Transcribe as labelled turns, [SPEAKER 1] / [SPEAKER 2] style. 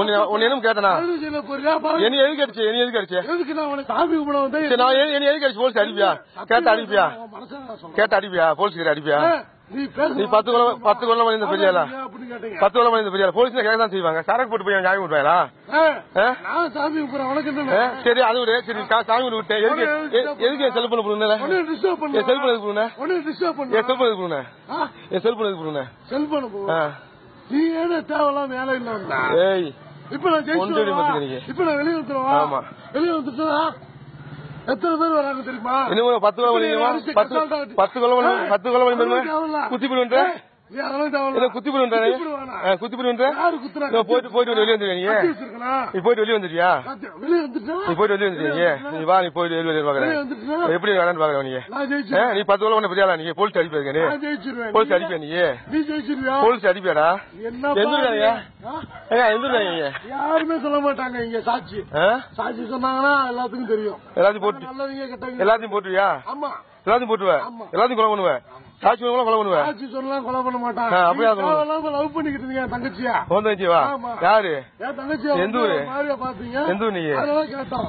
[SPEAKER 1] உன்னை எதுவும் கேட்டனா. என்ன எதுக்கு அடிச்சு? என்ன எதுக்கு அடிச்சு?
[SPEAKER 2] எதுக்கு நான் உனக்கு சாமி கும்பிட
[SPEAKER 1] நான் என்ன எதுக்கு அடிச்சு? போலீஸ் அடிப்பியா? கேட்ட அடிப்பியா. கேட்ட அடிப்பியா? போலீஸ் கிட்ட அடிப்பியா?
[SPEAKER 2] நீ
[SPEAKER 1] பத்து கொலை பத்து பெரியாளா?
[SPEAKER 2] அப்படின்னு கேட்டீங்க?
[SPEAKER 1] பத்து பண்ணி இந்த பெரியாளா? போலீஸ் கேட்க தான் செய்வாங்க. சரக்கு போட்டு போய் விட்டுவாங்களா
[SPEAKER 2] சாமி? என்ன
[SPEAKER 1] சரி அது விடு. சரி சாமி விட்டேன். எதுக்கு எதுக்கு செல்போன் என் செல்போன் எதுக்கு
[SPEAKER 2] டிஸ்டர்ப்
[SPEAKER 1] என்
[SPEAKER 2] பண்ணு
[SPEAKER 1] செல்போன் எதுக்கு என் செல்போன் எதுக்கு
[SPEAKER 2] செல்போன். நீ ஏதோ தேவையில்லாம வேலை இல்ல வந்தா. இப்ப நான் ஜெயிச்சு. இப்ப நான் வெளியே வந்துருவா. வெளியே வந்துட்டா? எத்தனை பேர் வராங்க தெரியுமா?
[SPEAKER 1] இன்னும் பத்து கொலை பத்து கொலை பத்து கொலை குத்தி போடுவேன் குத்தி
[SPEAKER 2] குத்தி
[SPEAKER 1] போயிட்டு போயிட்டு வெளியே வந்துருவியா நீ போயிட்டு வெளியே வந்துட்டியா? நீ போயிட்டு வெளியே வந்துருவீங்க நீ வா நீ போயிட்டு வெளியே பாக்குறேன்? எப்படி வேணான்னு பாக்குறேன் நீ
[SPEAKER 2] நான்
[SPEAKER 1] ஆ,
[SPEAKER 2] ஜெயிச்சிருவேன்.
[SPEAKER 1] நீ பத்து கொலை பண்ண பெரியாளா நீ போலீஸ் நீ.
[SPEAKER 2] ஜெயிச்சிருவேன்.
[SPEAKER 1] போலீஸ் அடிப்பியா நீ? போலீஸ் அடிப்பியாடா
[SPEAKER 2] என்னப்பா
[SPEAKER 1] எந்த ஊருடா
[SPEAKER 2] நீ?
[SPEAKER 1] நீங்க?
[SPEAKER 2] ஆ?
[SPEAKER 1] ஏங்க எந்த ஊருடா நீங்க
[SPEAKER 2] யாருமே சொல்ல மாட்டாங்க இங்க சாட்சி.
[SPEAKER 1] ஆ?
[SPEAKER 2] சாட்சி சொன்னாங்கன்னா எல்லாத்துக்கும் தெரியும்.
[SPEAKER 1] எல்லாத்தையும் போட்டு எல்லாத்தையும் போட்டுவியா? எல்லாத்தையும் போட்டுவ
[SPEAKER 2] ஆமா.
[SPEAKER 1] எல்லாத்தையும் பண்ணுவ? சாட்சி கூட கொலை பண்ணுவ?
[SPEAKER 2] சாட்சி சொல்லலாம் கொலை பண்ண மாட்டான்.
[SPEAKER 1] அப்படியா
[SPEAKER 2] லவ் பண்ணிக்கிட்டு இருந்தீங்க என் தங்கச்சியா?
[SPEAKER 1] உன். யாரு? எந்த ஊரு? எந்த நீங்க
[SPEAKER 2] அதெல்லாம் கேட்டோம்.